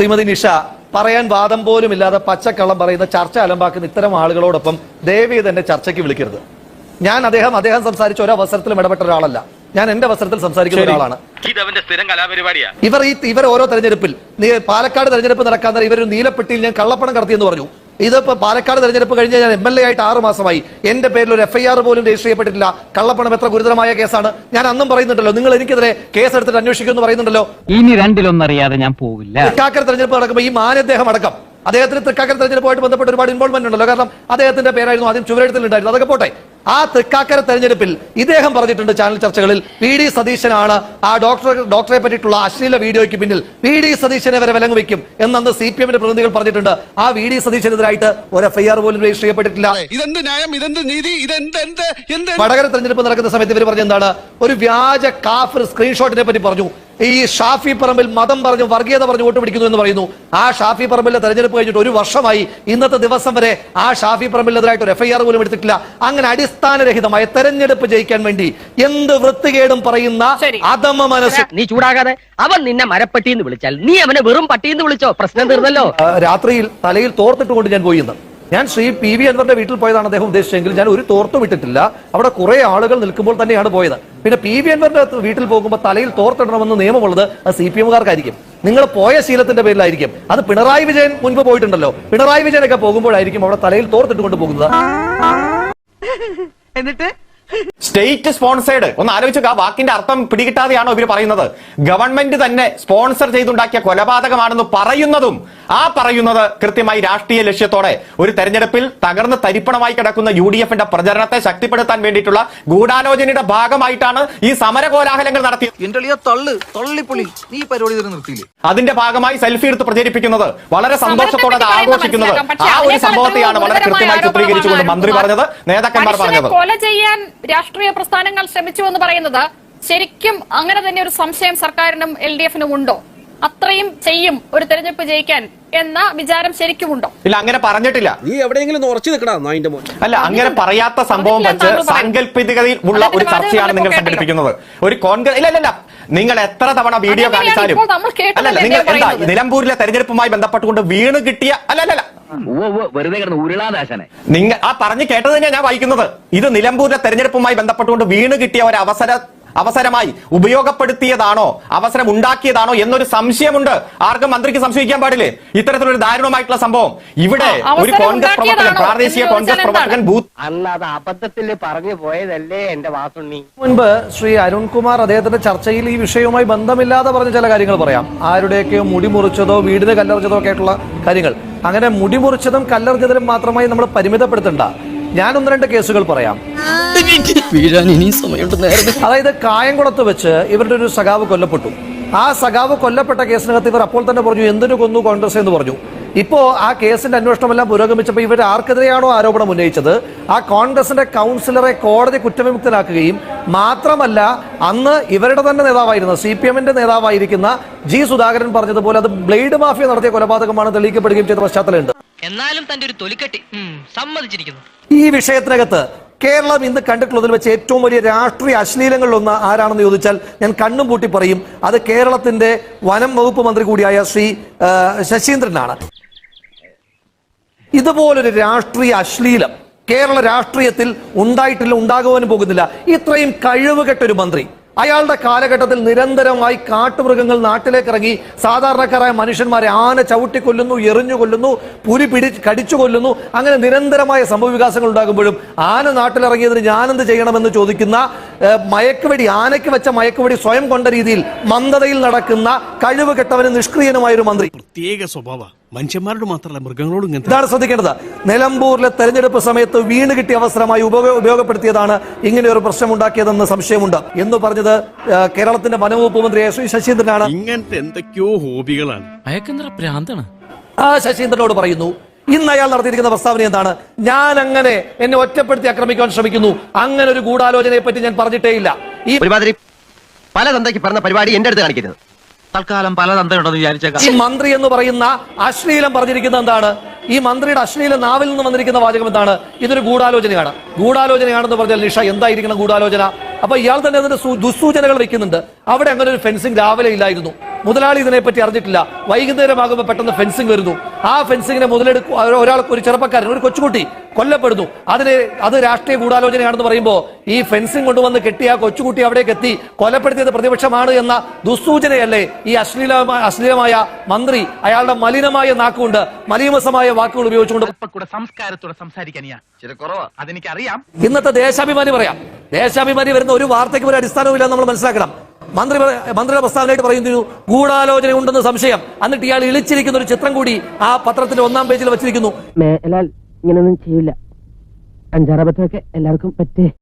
ശ്രീമതി നിഷ പറയാൻ വാദം പോലും ഇല്ലാതെ പച്ചക്കള്ളം പറയുന്ന ചർച്ച അലമ്പാക്കുന്ന ഇത്തരം ആളുകളോടൊപ്പം ദയവ് തന്നെ ചർച്ചയ്ക്ക് വിളിക്കരുത്. ഞാൻ അദ്ദേഹം അദ്ദേഹം സംസാരിച്ച ഒരവസരത്തിലും അവസരത്തിലും ഇടപെട്ട ഒരാളല്ല. ഞാൻ എന്റെ അവസരത്തിൽ സംസാരിക്കുന്ന ഒരാളാണ്. ഇതവന്റെ സ്ഥിരം കലാപരിപാടിയാ. ഇവർ ഈ ഇവർ ഓരോ തെരഞ്ഞെടുപ്പിൽ നീ- പാലക്കാട് തെരഞ്ഞെടുപ്പ് നടക്കാൻ ഇവർ നീലപ്പെട്ടിയിൽ ഞാൻ കള്ളപ്പണം കടത്തിയെന്ന് പറഞ്ഞു. ഇതിപ്പോ പാലക്കാട് തെരഞ്ഞെടുപ്പ് കഴിഞ്ഞ് ഞാൻ എം എൽ എ ആയിട്ട് ആറ് മാസമായി. എന്റെ പേരിൽ ഒരു എഫ്ഐആർ പോലും രജിസ്റ്റർ ചെയ്യപ്പെട്ടിട്ടില്ല. കള്ളപ്പണം എത്ര ഗുരുതരമായ കേസാണ്? ഞാൻ അന്നും പറയുന്നുണ്ടല്ലോ നിങ്ങൾ എനിക്കെതിരെ കേസ് എടുത്തിട്ട് അന്വേഷിക്കുമെന്ന് പറയുന്നുണ്ടല്ലോ. ഇനി രണ്ടിലൊന്നറിയാതെ ഞാൻ പോവില്ല. തൃക്കാക്കര തെരഞ്ഞെടുപ്പ് നടക്കുമ്പോൾ ഈ മാനദ്ദേഹം അടക്കം. അദ്ദേഹത്തിന് തൃക്കാക്കര തെരഞ്ഞെടുപ്പുമായിട്ട് ബന്ധപ്പെട്ട് ഒരുപാട് ഇൻവോൾവ്മെന്റ് ഉണ്ടല്ലോ. കാരണം അദ്ദേഹത്തിന്റെ പേരായിരുന്നു ആദ്യം ചുവരെഴുത്തിലുണ്ടായിരുന്നു അതൊക്കെ പോട്ടെ. ആ തൃക്കാക്കര തെരഞ്ഞെടുപ്പിൽ ഇദ്ദേഹം പറഞ്ഞിട്ടുണ്ട് ചാനൽ ചർച്ചകളിൽ പി ഡി സതീശനാണ്. ആ ഡോക്ടർ ഡോക്ടറെ പറ്റിയിട്ടുള്ള അശ്ലീല വീഡിയോയ്ക്ക് പിന്നിൽ പി ഡി സതീശനെ വരെ വിലങ്ങ് വെക്കും എന്നന്ന് സി പി എമ്മിന്റെ പ്രതിനിധികൾ പറഞ്ഞിട്ടുണ്ട്. ആ വി ഡി സതീശനെതിരായിട്ട് ഒരു എഫ്ഐആർ പോലും രജിസ്റ്റർ ചെയ്യപ്പെട്ടിട്ടില്ല. ഇതെന്ത് ന്യായം? ഇതെന്ത് നീതി? വടകര തെരഞ്ഞെടുപ്പ് നടക്കുന്ന സമയത്ത് ഇവർ പറഞ്ഞ എന്താണ് ഒരു വ്യാജ കാഫർ സ്ക്രീൻഷോട്ടിനെ പറ്റി പറഞ്ഞു. ഈ ഷാഫി പറമ്പിൽ മതം പറഞ്ഞു വർഗീയത പറഞ്ഞു വോട്ട് പിടിക്കുന്നു എന്ന് പറയുന്നു. ആ ഷാഫി പറമ്പിലെ തെരഞ്ഞെടുപ്പ് കഴിഞ്ഞിട്ട് ഒരു വർഷമായി ഇന്നത്തെ ദിവസം വരെ ആ ഷാഫി പറമ്പിലെതിരായിട്ട് ഒരു എഫ്ഐആർ പോലും എടുത്തിട്ടില്ല. അങ്ങനെ അടിസ്ഥാനരഹിതമായ തെരഞ്ഞെടുപ്പ് ജയിക്കാൻ വേണ്ടി എന്ത് വൃത്തികേടും പറയുന്ന. അധമ മനസ്സ്. നീ ചൂടാകാതെ. അവൻ നിന്നെ മരപ്പട്ടി എന്ന് വിളിച്ചാൽ നീ അവനെ വെറും പട്ടി എന്ന് വിളിച്ചോ? പ്രശ്നം തീർന്നല്ലോ. രാത്രിയിൽ തലയിൽ തോർത്തിട്ടുകൊണ്ട് ഞാൻ പോയി ഇന്ന്. ഞാൻ ശ്രീ പി വി അൻവറിന്റെ വീട്ടിൽ പോയതാണ് അദ്ദേഹം ഉദ്ദേശിച്ചെങ്കിൽ ഞാൻ ഒരു തോർത്തും ഇട്ടിട്ടില്ല. അവിടെ കുറെ ആളുകൾ നിൽക്കുമ്പോൾ തന്നെയാണ് പോയത്. പിന്നെ പി വി അൻവറിന്റെ വീട്ടിൽ പോകുമ്പോൾ തലയിൽ തോർത്തിടണമെന്ന് നിയമമുള്ളത് അത് സി പി എമ്മുകാർക്കായിരിക്കും. നിങ്ങൾ പോയ ശീലത്തിന്റെ പേരിലായിരിക്കും. അത് പിണറായി വിജയൻ മുൻപ് പോയിട്ടുണ്ടല്ലോ. പിണറായി വിജയനൊക്കെ പോകുമ്പോഴായിരിക്കും അവിടെ തലയിൽ തോർത്തിട്ടുകൊണ്ട് പോകുന്നത്. എന്നിട്ട്? State sponsored. ഒന്ന് ആലോചിച്ചു ആ വാക്കിന്റെ അർത്ഥം പിടികിട്ടാതെയാണോ ഇവർ പറയുന്നത്? ഗവൺമെന്റ് തന്നെ സ്പോൺസർ ചെയ്തുണ്ടാക്കിയ കൊലപാതകമാണെന്ന് പറയുന്നതും ആ പറയുന്നത് കൃത്യമായി രാഷ്ട്രീയ ലക്ഷ്യത്തോടെ. ഒരു തെരഞ്ഞെടുപ്പിൽ തകർന്ന് തരിപ്പണമായി കിടക്കുന്ന യു ഡി എഫിന്റെ പ്രചരണത്തെ ശക്തിപ്പെടുത്താൻ വേണ്ടിയിട്ടുള്ള ഗൂഢാലോചനയുടെ ഭാഗമായിട്ടാണ് ഈ സമര കോലാഹലങ്ങൾ നടത്തിയത് അതിന്റെ ഭാഗമായി സെൽഫി എടുത്ത് പ്രചരിപ്പിക്കുന്നത് വളരെ സന്തോഷത്തോടെ അത് ആഘോഷിക്കുന്നത് ആ ഒരു സംഭവത്തെയാണ് വളരെ കൃത്യമായി ചിത്രീകരിച്ചുകൊണ്ട് മന്ത്രി പറഞ്ഞത് നേതാക്കന്മാർ പറഞ്ഞത്. കൊല ചെയ്യാൻ രാഷ്ട്രീയ പ്രസ്ഥാനങ്ങൾ ശ്രമിച്ചു എന്ന് പറയുന്നത് ശരിക്കും അങ്ങനെ തന്നെ ഒരു സംശയം സർക്കാരിനും എൽ ഡി എഫിനും ഉണ്ടോ? അത്രയും ചെയ്യും ഒരു തെരഞ്ഞെടുപ്പ് ജയിക്കാൻ എന്ന വിചാരം ശരിക്കുമുണ്ടോ? ഇല്ല അങ്ങനെ പറഞ്ഞിട്ടില്ല. നീ എവിടെയെങ്കിലും ഉറച്ചു മോൻ. അല്ല അങ്ങനെ പറയാത്ത സംഭവം വെച്ച് സാങ്കല്പികതയിൽ ഉള്ള ഒരു ചർച്ചയാണ് നിങ്ങൾ സംഘടിപ്പിക്കുന്നത്. ഒരു കോൺഗ്രസ് ഇല്ല ഇല്ല, ഇല്ല. നിങ്ങൾ എത്ര തവണ വീഡിയോ കാണിച്ചാലും അല്ല അല്ലല്ല നിങ്ങൾ എന്താ നിലമ്പൂരിലെ തെരഞ്ഞെടുപ്പുമായി ബന്ധപ്പെട്ടുകൊണ്ട് വീണ് കിട്ടിയ അല്ല അല്ല അല്ല. വെറുതെ കിടന്ന് ഉരുളാദാശനെ നിങ്ങൾ ആ പറഞ്ഞു കേട്ടത് തന്നെയാണ് ഞാൻ വായിക്കുന്നത്. ഇത് നിലമ്പൂരിലെ തെരഞ്ഞെടുപ്പുമായി ബന്ധപ്പെട്ടുകൊണ്ട് വീണ് കിട്ടിയ ഒരു അവസര അവസരമായി ഉപയോഗപ്പെടുത്തിയതാണോ? അവസരം ഉണ്ടാക്കിയതാണോ എന്നൊരു സംശയമുണ്ട്. ആർക്കും മന്ത്രിക്ക് സംശയിക്കാൻ പാടില്ലേ? ഇത്തരത്തിലൊരു ദാരുണമായിട്ടുള്ള സംഭവം. ഇവിടെ ഒരു കോൺഗ്രസ് പ്രവർത്തകൻ പ്രാദേശിക കോൺഗ്രസ് പ്രവർത്തകൻ ബൂത്ത് അന്ന് അത് അബദ്ധത്തിൽ പറഞ്ഞു പോയതല്ലേ എന്റെ വാസുണ്ണി. മുൻപ് ശ്രീ അരുൺകുമാർ അദ്ദേഹത്തിന്റെ ചർച്ചയിൽ ഈ വിഷയവുമായി ബന്ധമില്ലാതെ പറഞ്ഞ ചില കാര്യങ്ങൾ പറയാം. ആരുടെയൊക്കെ മുടി മുറിച്ചതോ വീടിന് കല്ലെറിഞ്ഞതോ ഒക്കെ ആയിട്ടുള്ള കാര്യങ്ങൾ. അങ്ങനെ മുടി മുറിച്ചതും കല്ലെറിഞ്ഞതിലും മാത്രമായി നമ്മൾ പരിമിതപ്പെടുത്തണ്ട. ഞാൻ ഒന്ന് രണ്ട് കേസുകൾ പറയാം. വീഴാൻ ഇനി സമയമുണ്ട് അതായത് കായംകുളത്ത് വെച്ച് ഇവരുടെ ഒരു സഖാവ് കൊല്ലപ്പെട്ടു. ആ സഖാവ് കൊല്ലപ്പെട്ട കേസിനകത്ത് ഇവർ അപ്പോൾ തന്നെ പറഞ്ഞു എന്തിനു കൊന്നു കോൺഗ്രസ് എന്ന് പറഞ്ഞു? ഇപ്പോ ആ കേസിന്റെ അന്വേഷണം എല്ലാം പുരോഗമിച്ചപ്പോൾ ഇവർ ആർക്കെതിരെയാണോ ആരോപണം ഉന്നയിച്ചത്? ആ കോൺഗ്രസിന്റെ കൗൺസിലറെ കോടതി കുറ്റവിമുക്തനാക്കുകയും മാത്രമല്ല അന്ന് ഇവരുടെ തന്നെ നേതാവായിരുന്ന സി പി എമ്മിന്റെ നേതാവായിരിക്കുന്ന ജി സുധാകരൻ പറഞ്ഞതുപോലെ അത് ബ്ലേഡ് മാഫിയ നടത്തിയ കൊലപാതകമാണ് തെളിയിക്കപ്പെടുകയും ചെയ്ത പശ്ചാത്തലമുണ്ട്. എന്നാലും തന്റെ ഒരു തൊലിക്കെട്ടി സമ്മതിച്ചിരിക്കുന്നു. ഈ വിഷയത്തിനകത്ത് കേരളം ഇന്ന് കണ്ടിട്ടുള്ളതിൽ വെച്ച് ഏറ്റവും വലിയ രാഷ്ട്രീയ അശ്ലീലങ്ങളിലൊന്ന് ആരാണെന്ന് ചോദിച്ചാൽ ഞാൻ കണ്ണും പൂട്ടി പറയും അത് കേരളത്തിന്റെ വനം വകുപ്പ് മന്ത്രി കൂടിയായ ശ്രീ ശശീന്ദ്രനാണ്. ഇതുപോലൊരു രാഷ്ട്രീയ അശ്ലീലം കേരള രാഷ്ട്രീയത്തിൽ ഉണ്ടായിട്ടില്ല ഉണ്ടാകുവാനും പോകുന്നില്ല. ഇത്രയും കഴിവുകെട്ടൊരു മന്ത്രി അയാളുടെ കാലഘട്ടത്തിൽ നിരന്തരമായി കാട്ടുമൃഗങ്ങൾ നാട്ടിലേക്ക് ഇറങ്ങി സാധാരണക്കാരായ മനുഷ്യന്മാരെ ആന ചവിട്ടി കൊല്ലുന്നു എറിഞ്ഞു കൊല്ലുന്നു പുലി പിടി കടിച്ചു കൊല്ലുന്നു അങ്ങനെ നിരന്തരമായ സംഭവവികാസങ്ങൾ ഉണ്ടാകുമ്പോഴും ആന നാട്ടിലിറങ്ങിയതിന് ഞാനെന്ത് ചെയ്യണമെന്ന് ചോദിക്കുന്ന മയക്കുവെടി ആനയ്ക്ക് വെച്ച മയക്കുവെടി സ്വയം കൊണ്ട രീതിയിൽ മന്ദതയിൽ നടക്കുന്ന കഴിവ് കെട്ടവന് നിഷ്ക്രിയനുമായൊരു മന്ത്രി. പ്രത്യേക സ്വഭാവ മനുഷ്യന്മാരോട് മാത്രമല്ല മൃഗങ്ങളോടും ഇങ്ങനെ ഇതാണ് ശ്രദ്ധിക്കേണ്ടത്. നിലമ്പൂരിലെ തെരഞ്ഞെടുപ്പ് സമയത്ത് വീണ് കിട്ടിയ അവസരമായി ഉപയോഗ ഉപയോഗപ്പെടുത്തിയതാണ് ഇങ്ങനെ ഒരു പ്രശ്നം ഉണ്ടാക്കിയതെന്ന് സംശയമുണ്ട്. എന്ന് പറഞ്ഞത് കേരളത്തിന്റെ വനവകുപ്പ് മന്ത്രി ശ്രീ ശശീന്ദ്രനാണ്. ഇങ്ങനത്തെ എന്തൊക്കെയോ ഹോബികളാണ്. അയക്കെന്തറ പ്രാന്താണ് ആ ശശീന്ദ്രനോട് പറയുന്നു ഇന്ന് അയാൾ നടത്തിയിരിക്കുന്ന പ്രസ്താവന എന്താണ്? ഞാൻ അങ്ങനെ എന്നെ ഒറ്റപ്പെടുത്തി ആക്രമിക്കാൻ ശ്രമിക്കുന്നു. അങ്ങനെ ഒരു ഗൂഢാലോചനയെ പറ്റി ഞാൻ പറഞ്ഞിട്ടേ ഇല്ല ഈ ഒരുമാതിരി പല തന്തയ്ക്ക് പറഞ്ഞ പരിപാടി എന്റെ അടുത്ത് കാണിക്കരുത്. തൽക്കാലം പല തന്തയുണ്ടെന്ന് വിചാരിച്ചേക്കാം. ഈ മന്ത്രി എന്ന് പറയുന്ന അശ്ലീലം പറഞ്ഞിരിക്കുന്നത് എന്താണ്? ഈ മന്ത്രിയുടെ അശ്ലീല നാവിൽ നിന്ന് വന്നിരിക്കുന്ന വാചകം എന്താണ്? ഇതൊരു ഗൂഢാലോചനയാണ്. ഗൂഢാലോചനയാണെന്ന് പറഞ്ഞാൽ നിഷ എന്തായിരിക്കണം ഗൂഢാലോചന? അപ്പൊ ഇയാൾ തന്നെ അതിന്റെ ദുസ്സൂചനകൾ വെക്കുന്നുണ്ട്. അവിടെ അങ്ങനെ ഒരു ഫെൻസിങ് രാവിലെ ഇല്ലായിരുന്നു. മുതലാളി ഇതിനെപ്പറ്റി അറിഞ്ഞിട്ടില്ല. വൈകുന്നേരമാകുമ്പോൾ പെട്ടെന്ന് ഫെൻസിങ് വരുന്നു. ആ ഫെൻസിങ്ങിനെ മുതലെടുക്കും ഒരാൾ ഒരു ചെറുപ്പക്കാരൻ ഒരു കൊച്ചുകുട്ടി കൊല്ലപ്പെടുന്നു. അതിന് അത് രാഷ്ട്രീയ ഗൂഢാലോചനയാണെന്ന് പറയുമ്പോൾ ഈ ഫെൻസിങ് കൊണ്ടുവന്ന് കെട്ടി ആ കൊച്ചുകുട്ടി അവിടേക്ക് എത്തി. കൊലപ്പെടുത്തിയത് പ്രതിപക്ഷമാണ് എന്ന ദുസ്സൂചനയല്ലേ ഈ അശ്ലീല അശ്ലീലമായ മന്ത്രി അയാളുടെ മലിനമായ നാക്കുകൊണ്ട് മലീമസമായ വാക്കുകൾ ഉപയോഗിച്ചുകൊണ്ട് കൂടെ സംസ്കാരത്തോടെ സംസാരിക്കാനിയാ ചില കുറവാ. അതെനിക്കറിയാം. ഇന്നത്തെ ദേശാഭിമാനി പറയാം. ദേശാഭിമാനി വരുന്ന ഒരു വാർത്തയ്ക്ക് ഒരു അടിസ്ഥാനവും ഇല്ലെന്ന് നമ്മൾ മനസ്സിലാക്കണം. മന്ത്രി മന്ത്രിയുടെ പ്രസ്താവനയായിട്ട് പറയുന്നു ഗൂഢാലോചന ഉണ്ടെന്ന് സംശയം. എന്നിട്ട് ഇയാൾ ഇളിച്ചിരിക്കുന്ന ഒരു ചിത്രം കൂടി ആ പത്രത്തിന്റെ ഒന്നാം പേജിൽ വെച്ചിരിക്കുന്നു. ഇങ്ങനെയൊന്നും ചെയ്യില്ല അഞ്ചാറബത്തൊക്കെ എല്ലാവർക്കും പറ്റേ.